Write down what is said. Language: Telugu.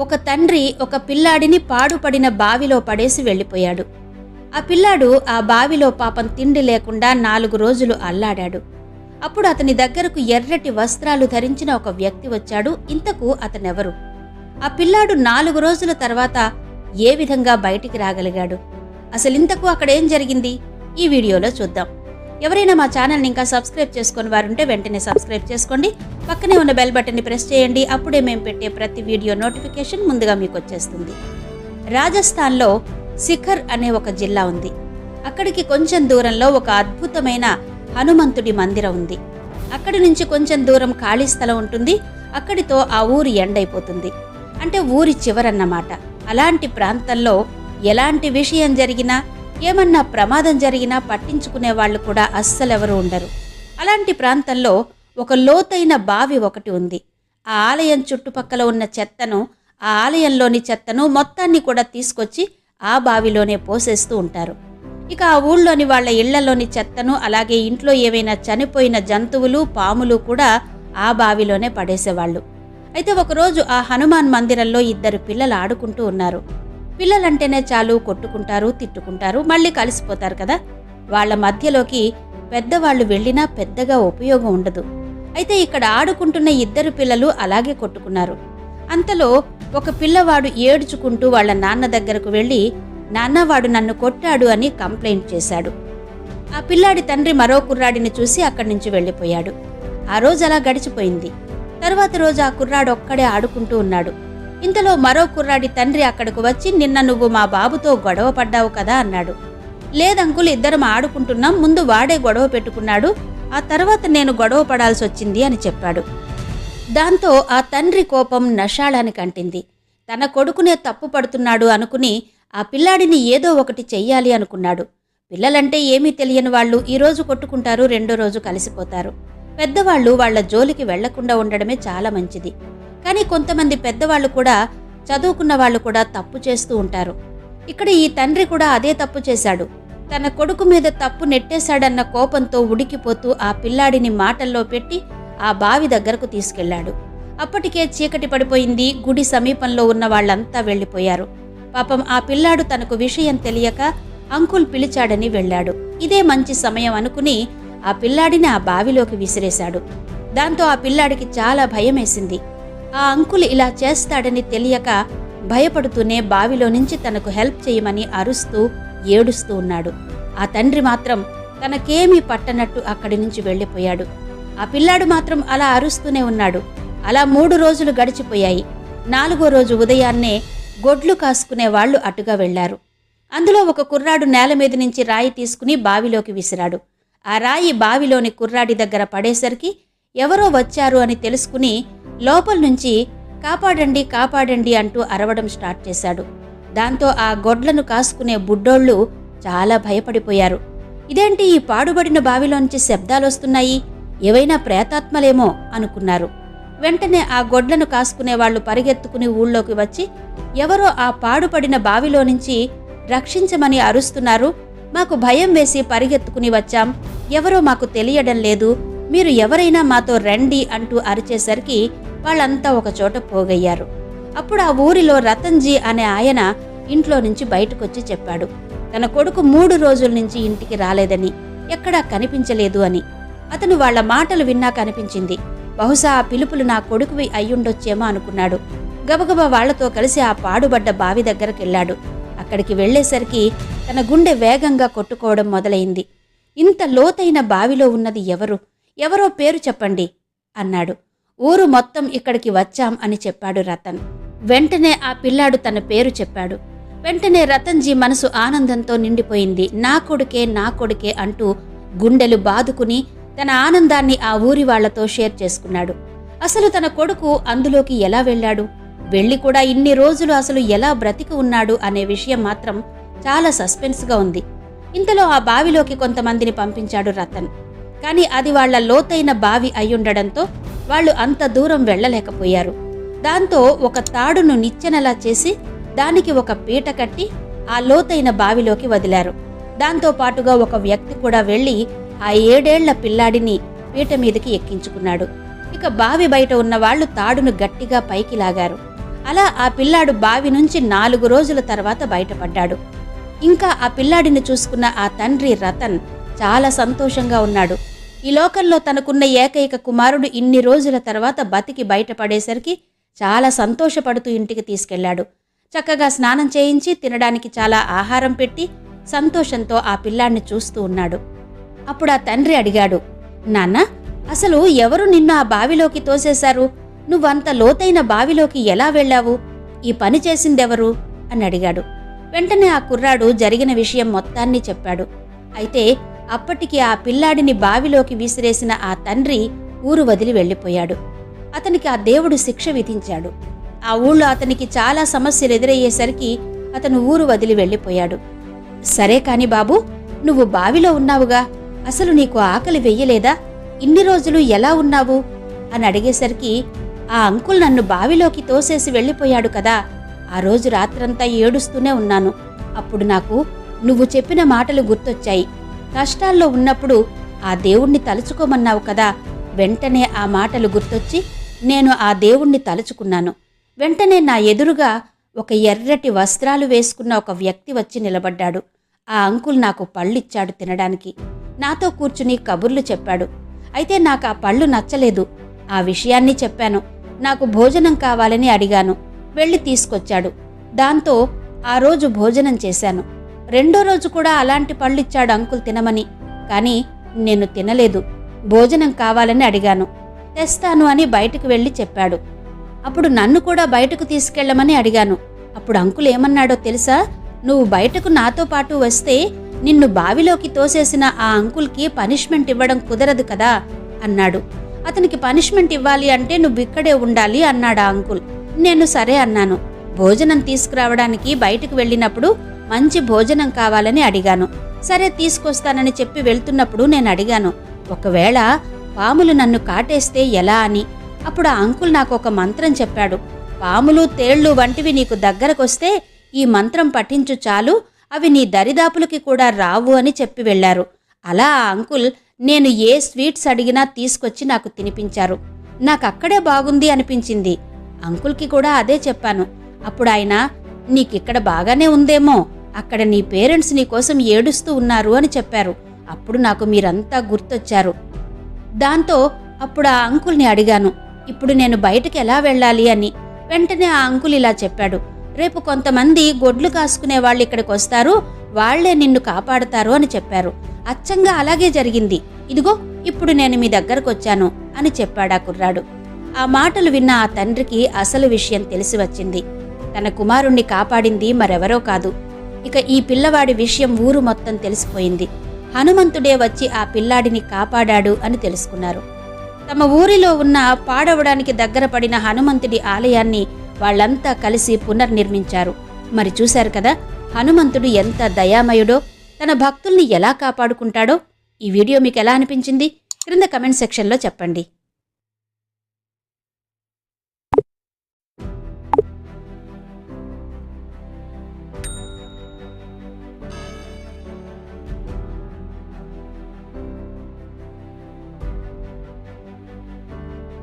ఒక తండ్రి ఒక పిల్లాడిని పాడుపడిన బావిలో పడేసి వెళ్ళిపోయాడు. ఆ పిల్లాడు ఆ బావిలో పాపం తిండి లేకుండా నాలుగు రోజులు అల్లాడాడు. అప్పుడు అతని దగ్గరకు ఎర్రటి వస్త్రాలు ధరించిన ఒక వ్యక్తి వచ్చాడు. ఇంతకు అతనెవరు? ఆ పిల్లాడు నాలుగు రోజుల తర్వాత ఏ విధంగా బయటికి రాగలిగాడు? అసలు ఇంతకు అక్కడ ఏం జరిగింది? ఈ వీడియోలో చూద్దాం. ఎవరైనా మా ఛానల్ని ఇంకా సబ్స్క్రైబ్ చేసుకుని వారుంటే వెంటనే సబ్స్క్రైబ్ చేసుకోండి. పక్కనే ఉన్న బెల్ బటన్ని ప్రెస్ చేయండి. అప్పుడే మేము పెట్టే ప్రతి వీడియో నోటిఫికేషన్ ముందుగా మీకు వచ్చేస్తుంది. రాజస్థాన్లో శిఖర్ అనే ఒక జిల్లా ఉంది. అక్కడికి కొంచెం దూరంలో ఒక అద్భుతమైన హనుమంతుడి మందిరం ఉంది. అక్కడి నుంచి కొంచెం దూరం ఖాళీ స్థలం ఉంటుంది. అక్కడితో ఆ ఊరి ఎండైపోతుంది అంటే ఊరి చివరన్నమాట. అలాంటి ప్రాంతంలో ఎలాంటి విషయం జరిగినా ఏమన్నా ప్రమాదం జరిగినా పట్టించుకునే వాళ్ళు కూడా అస్సలెవరు ఉండరు. అలాంటి ప్రాంతంలో ఒక లోతైన బావి ఒకటి ఉంది. ఆ ఆలయం చుట్టుపక్కల ఉన్న చెత్తను ఆ ఆలయంలోని చెత్తను మొత్తాన్ని కూడా తీసుకొచ్చి ఆ బావిలోనే పోసేస్తూ ఉంటారు. ఇక ఆ ఊళ్ళోని వాళ్ళ ఇళ్ళలోని చెత్తను అలాగే ఇంట్లో ఏవైనా చనిపోయిన జంతువులు పాములు కూడా ఆ బావిలోనే పడేసేవాళ్ళు. అయితే ఒకరోజు ఆ హనుమాన్ మందిరంలో ఇద్దరు పిల్లలు ఆడుకుంటూ ఉన్నారు. పిల్లలంటేనే చాలు కొట్టుకుంటారు తిట్టుకుంటారు మళ్ళీ కలిసిపోతారు కదా. వాళ్ళ మధ్యలోకి పెద్దవాళ్ళు వెళ్ళినా పెద్దగా ఉపయోగం ఉండదు. అయితే ఇక్కడ ఆడుకుంటున్న ఇద్దరు పిల్లలు అలాగే కొట్టుకున్నారు. అంతలో ఒక పిల్లవాడు ఏడ్చుకుంటూ వాళ్ళ నాన్న దగ్గరకు వెళ్ళి నాన్నవాడు నన్ను కొట్టాడు అని కంప్లైంట్ చేశాడు. ఆ పిల్లాడి తండ్రి మరో కుర్రాడిని చూసి అక్కడి నుంచి వెళ్ళిపోయాడు. ఆ రోజు అలా గడిచిపోయింది. తర్వాత రోజు ఆ కుర్రాడు ఒక్కడే ఆడుకుంటూ ఉన్నాడు. ఇంతలో మరో కుర్రాడి తండ్రి అక్కడకు వచ్చి నిన్న నువ్వు మా బాబుతో గొడవ పడ్డావు కదా అన్నాడు. లేదంకులు ఇద్దరం ఆడుకుంటున్నాం ముందు వాడే గొడవ పెట్టుకున్నాడు ఆ తర్వాత నేను గొడవ పడాల్సి వచ్చింది అని చెప్పాడు. దాంతో ఆ తండ్రి కోపం నషాళానికి అంటింది తన కొడుకునే తప్పు పడుతున్నాడు అనుకుని ఆ పిల్లాడిని ఏదో ఒకటి చెయ్యాలి అనుకున్నాడు. పిల్లలంటే ఏమీ తెలియని వాళ్ళు ఈరోజు కొట్టుకుంటారు రెండో రోజు కలిసిపోతారు. పెద్దవాళ్ళు వాళ్ళ జోలికి వెళ్ళకుండా ఉండడమే చాలా మంచిది. కానీ కొంతమంది పెద్దవాళ్ళు కూడా చదువుకున్న వాళ్ళు కూడా తప్పు చేస్తూ ఉంటారు. ఇక్కడ ఈ తండ్రి కూడా అదే తప్పు చేశాడు. తన కొడుకు మీద తప్పు నెట్టేశాడన్న కోపంతో ఉడికిపోతూ ఆ పిల్లాడిని మాటల్లో పెట్టి ఆ బావి దగ్గరకు తీసుకెళ్ళాడు అప్పటికే చీకటి పడిపోయింది గుడి సమీపంలో ఉన్న వాళ్ళంతా వెళ్ళిపోయారు. పాపం ఆ పిల్లాడు తనకు విషయం తెలియక అంకుల్ పిలిచాడని వెళ్ళాడు. ఇదే మంచి సమయం అనుకుని ఆ పిల్లాడిని ఆ బావిలోకి విసిరేశాడు. దాంతో ఆ పిల్లాడికి చాలా భయమేసింది. ఆ అంకుల్ ఇలా చేస్తాడని తెలియక భయపడుతూనే బావిలో నుంచి తనకు హెల్ప్ చేయమని అరుస్తూ ఏడుస్తూ ఉన్నాడు. ఆ తండ్రి మాత్రం తనకేమీ పట్టనట్టు అక్కడి నుంచి వెళ్ళిపోయాడు. ఆ పిల్లాడు మాత్రం అలా అరుస్తూనే ఉన్నాడు. అలా మూడు రోజులు గడిచిపోయాయి. నాలుగో రోజు ఉదయాన్నే గొడ్లు కాసుకునే వాళ్ళు అటుగా వెళ్ళారు అందులో ఒక కుర్రాడు నేల మీద నుంచి రాయి తీసుకుని బావిలోకి విసిరాడు. ఆ రాయి బావిలోని కుర్రాడి దగ్గర పడేసరికి ఎవరో వచ్చారు అని తెలుసుకుని లోపల నుంచి కాపాడండి కాపాడండి అంటూ అరవడం స్టార్ట్ చేశాడు. దాంతో ఆ గొడ్లను కాసుకునే బుడ్డోళ్ళు చాలా భయపడిపోయారు. ఇదేంటి ఈ పాడుబడిన బావిలోంచి శబ్దాలొస్తున్నాయి ఏవైనా ప్రేతాత్మలేమో అనుకున్నారు. వెంటనే ఆ గొడ్లను కాసుకునే వాళ్ళు పరిగెత్తుకుని ఊళ్ళోకి వచ్చి ఎవరో ఆ పాడుపడిన బావిలో నుంచి రక్షించమని అరుస్తున్నారు. మాకు భయం వేసి పరిగెత్తుకుని వచ్చాం. ఎవరో మాకు తెలియడం లేదు. మీరు ఎవరైనా మాతో రండి అంటూ అరిచేసరికి వాళ్ళంతా ఒక చోట పోగయ్యారు. అప్పుడు ఆ ఊరిలో రతన్జీ అనే ఆయన ఇంట్లో నుంచి బయటకొచ్చి చెప్పాడు తన కొడుకు మూడు రోజుల నుంచి ఇంటికి రాలేదని ఎక్కడా కనిపించలేదు అని. అతను వాళ్ళ మాటలు విన్నా కనిపించింది. బహుశా ఆ పిలుపులు నా కొడుకువి అయ్యుండొచ్చేమో అనుకున్నాడు. గబగబా వాళ్ళతో కలిసి ఆ పాడుబడ్డ బావి దగ్గరకెళ్ళాడు. అక్కడికి వెళ్ళేసరికి తన గుండె వేగంగా కొట్టుకోవడం మొదలైంది. ఇంత లోతైన బావిలో ఉన్నది ఎవరు? ఎవరో పేరు చెప్పండి అన్నాడు. ఊరు మొత్తం ఇక్కడికి వచ్చాం అని చెప్పాడు రతన్. వెంటనే ఆ పిల్లాడు తన పేరు చెప్పాడు. వెంటనే రతన్జీ మనసు ఆనందంతో నిండిపోయింది. నా కొడుకే నా కొడుకే అంటూ గుండెలు బాదుకుని తన ఆనందాన్ని ఆ ఊరి వాళ్ళతో షేర్ చేసుకున్నాడు. అసలు తన కొడుకు అందులోకి ఎలా వెళ్ళాడు? వెళ్ళి కూడా ఇన్ని రోజులు అసలు ఎలా బ్రతికి ఉన్నాడు అనే విషయం మాత్రం చాలా సస్పెన్స్గా ఉంది. ఇంతలో ఆ బావిలోకి కొంతమందిని పంపించాడు రతన్. కానీ అది వాళ్ళ లోతైన బావి అయ్యుండడంతో వాళ్ళు అంత దూరం వెళ్ళలేకపోయారు. దాంతో ఒక తాడును నిచ్చెనలా చేసి దానికి ఒక పీట కట్టి ఆ లోతైన బావిలోకి వదిలారు. దాంతో పాటుగా ఒక వ్యక్తి కూడా వెళ్ళి ఆ ఏడేళ్ళ పిల్లాడిని పీట మీదకి ఎక్కించుకున్నాడు. ఇక బావి బయట ఉన్న వాళ్ళు తాడును గట్టిగా పైకి లాగారు. అలా ఆ పిల్లాడు బావి నుంచి నాలుగు రోజుల తర్వాత బయటపడ్డాడు. ఇంకా ఆ పిల్లాడిని చూసుకున్న ఆ తండ్రి రతన్ చాలా సంతోషంగా ఉన్నాడు. ఈ లోకంలో తనకున్న ఏకైక కుమారుడు ఇన్ని రోజుల తర్వాత బతికి బయటపడేసరికి చాలా సంతోషపడుతూ ఇంటికి తీసుకెళ్ళాడు. చక్కగా స్నానం చేయించి తినడానికి చాలా ఆహారం పెట్టి సంతోషంతో ఆ పిల్లాడిని చూస్తూ ఉన్నాడు. అప్పుడు ఆ తండ్రి అడిగాడు నాన్న అసలు ఎవరు నిన్ను ఆ బావిలోకి తోసేశారు? నువ్వంత లోతైన బావిలోకి ఎలా వెళ్ళావు? ఈ పని చేసిందెవరు? అని అడిగాడు. వెంటనే ఆ కుర్రాడు జరిగిన విషయం మొత్తాన్ని చెప్పాడు. అయితే అప్పటికి ఆ పిల్లాడిని బావిలోకి విసిరేసిన ఆ తండ్రి ఊరు వదిలి వెళ్ళిపోయాడు. అతనికి ఆ దేవుడు శిక్ష విధించాడు. ఆ ఊళ్ళో అతనికి చాలా సమస్యలు ఎదురయ్యేసరికి అతను ఊరు వదిలి వెళ్ళిపోయాడు. సరే కాని బాబు నువ్వు బావిలో ఉన్నావుగా. అసలు నీకు ఆకలి వెయ్యలేదా ఇన్ని రోజులు ఎలా ఉన్నావు? అని అడిగేసరికి ఆ అంకుల్ నన్ను బావిలోకి తోసేసి వెళ్ళిపోయాడు కదా. ఆ రోజు రాత్రంతా ఏడుస్తూనే ఉన్నాను. అప్పుడు నాకు నువ్వు చెప్పిన మాటలు గుర్తొచ్చాయి. కష్టాల్లో ఉన్నప్పుడు ఆ దేవుణ్ణి తలుచుకోమన్నావు కదా. వెంటనే ఆ మాటలు గుర్తొచ్చి నేను ఆ దేవుణ్ణి తలుచుకున్నాను. వెంటనే నా ఎదురుగా ఒక ఎర్రటి వస్త్రాలు వేసుకున్న ఒక వ్యక్తి వచ్చి నిలబడ్డాడు. ఆ అంకుల్ నాకు పళ్ళిచ్చాడు తినడానికి. నాతో కూర్చుని కబుర్లు చెప్పాడు. అయితే నాకు ఆ పళ్ళు నచ్చలేదు. ఆ విషయాన్ని చెప్పాను. నాకు భోజనం కావాలని అడిగాను. వెళ్ళి తీసుకొచ్చాడు. దాంతో ఆ రోజు భోజనం చేశాను. రెండో రోజు కూడా అలాంటి పళ్ళిచ్చాడు అంకుల్ తినమని. కానీ నేను తినలేదు. భోజనం కావాలని అడిగాను. తెస్తాను అని బయటకు వెళ్ళి చెప్పాడు. అప్పుడు నన్ను కూడా బయటకు తీసుకెళ్ళమని అడిగాను. అప్పుడు అంకుల్ ఏమన్నాడో తెలుసా? నువ్వు బయటకు నాతో పాటు వస్తే నిన్ను బావిలోకి తోసేసిన ఆ అంకుల్కి పనిష్మెంట్ ఇవ్వడం కుదరదు కదా? అన్నాడు. అతనికి పనిష్మెంట్ ఇవ్వాలి అంటే నువ్వు ఇక్కడే ఉండాలి అన్నాడు ఆ అంకుల్. నేను సరే అన్నాను. భోజనం తీసుకురావడానికి బయటకు వెళ్ళినప్పుడు మంచి భోజనం కావాలని అడిగాను. సరే తీసుకొస్తానని చెప్పి వెళ్తున్నప్పుడు నేను అడిగాను ఒకవేళ పాములు నన్ను కాటేస్తే ఎలా అని? అప్పుడు ఆ అంకుల్ నాకు ఒక మంత్రం చెప్పాడు పాములు తేళ్ళు వంటివి నీకు దగ్గరకొస్తే ఈ మంత్రం పఠించు చాలు అవి నీ దరిదాపులకి కూడా రావు అని చెప్పి వెళ్ళారు అలా ఆ అంకుల్ నేను ఏ స్వీట్స్ అడిగినా తీసుకొచ్చి నాకు తినిపించారు. నాకు అక్కడే బాగుంది అనిపించింది. అంకుల్కి కూడా అదే చెప్పాను అప్పుడు ఆయన నీకిక్కడ బాగానే ఉందేమో అక్కడ నీ పేరెంట్స్ నీ కోసం ఏడుస్తూ ఉన్నారు అని చెప్పారు. అప్పుడు నాకు మీరంతా గుర్తొచ్చారు. దాంతో అప్పుడు ఆ అంకుల్ని అడిగాను ఇప్పుడు నేను బయటకు ఎలా వెళ్ళాలి? అని. వెంటనే ఆ అంకుల్ ఇలా చెప్పాడు రేపు కొంతమంది గొడ్లు కాసుకునే వాళ్ళు ఇక్కడికి వస్తారు వాళ్ళే నిన్ను కాపాడుతారు అని చెప్పారు. అచ్చంగా అలాగే జరిగింది. ఇదిగో ఇప్పుడు నేను మీ దగ్గరకు వచ్చాను అని చెప్పాడు ఆ కుర్రాడు. ఆ మాటలు విన్న ఆ తండ్రికి అసలు విషయం తెలిసి వచ్చింది. తన కుమారుణ్ణి కాపాడింది మరెవరో కాదు. ఇక ఈ పిల్లవాడి విషయం ఊరు మొత్తం తెలిసిపోయింది. హనుమంతుడే వచ్చి ఆ పిల్లాడిని కాపాడాడు అని తెలుసుకున్నారు. తమ ఊరిలో ఉన్న పాడవడానికి దగ్గర పడిన హనుమంతుడి ఆలయాన్ని వాళ్ళంతా కలిసి పునర్నిర్మించారు. మరి చూశారు కదా హనుమంతుడు ఎంత దయామయుడో తన భక్తుల్ని ఎలా కాపాడుకుంటాడో? ఈ వీడియో మీకు ఎలా అనిపించింది? క్రింద కమెంట్ సెక్షన్లో చెప్పండి.